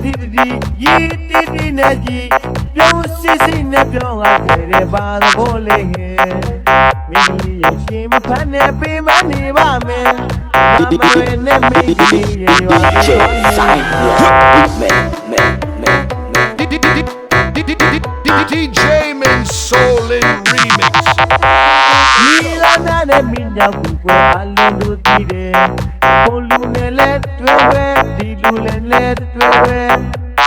Dibidi, yidi naji, don't sisi na donga tere bal bolenge. Mili yeshim pane pimani bame, mama ene mili yewa. DJ sign me, me, me, me. DJ Mensolin remix. Mila nane minya kukwe alundutire, polunele နဲ့လက်တွေ့ပဲ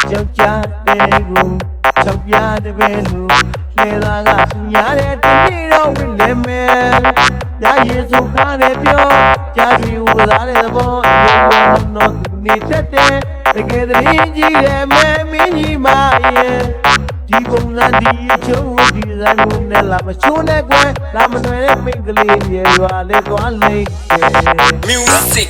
ကြောက်ကြတဲ့ကိုချောက်ပြတဲ့ပဲလို့လေသာကညာတဲ့တနေ့တော့ဝင်လေမယ်ညာရေစုကားနဲ့ပြောကြာပြီဝသားတဲ့ဘောရုံတော့တော့နေတတ်တယ်တကယ်တည်းကြီးရဲ့မဲမင်းကြီးမရဲ့ဒီပုံစံဒီချုံဒီဇိုင်းကိုနဲ့လာမချိုးနဲ့ကွယ်လာမတွယ်တဲ့မိန်းကလေးရေရွာလေးသွားလိမ့် Music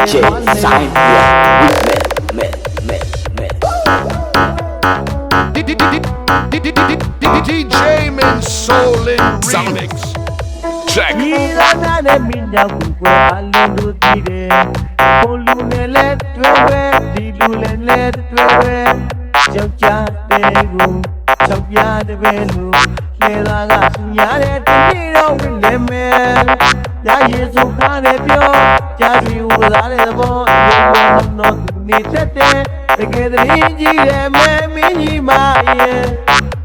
DJ Sign DJ Man Soul Remix Check Mira minha cucua lindo tire Con lunele tuve Di lunele tuve Chau cha tegu Chau cha de velu Le la gas nyare Tiro wilemen က်တွေ့ပဲကြောက်ကြတဲ့ကိုချောက်ပြတဲ့ပဲလို့လေသာကညာတဲ့တနေ့တော့ဝင်လေမယ်ညာရေစုကားနဲ့ပြောကြာပြီဝသားတဲ့ဘောရုံတော့တော့နေတတ်တယ်တကယ်တည်းကြီးရဲ့မဲမင်းကြီးမရဲ့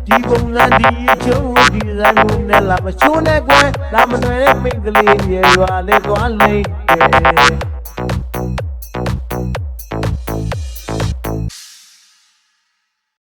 ဒီပုံစံဒီချုံဒီဇိုင်းကိုနဲ့လာမချိုးနဲ့ကွယ်လာမတွယ်တဲ့မိန်းကလေးရေရွာလေးသွားလိမ့်တယ်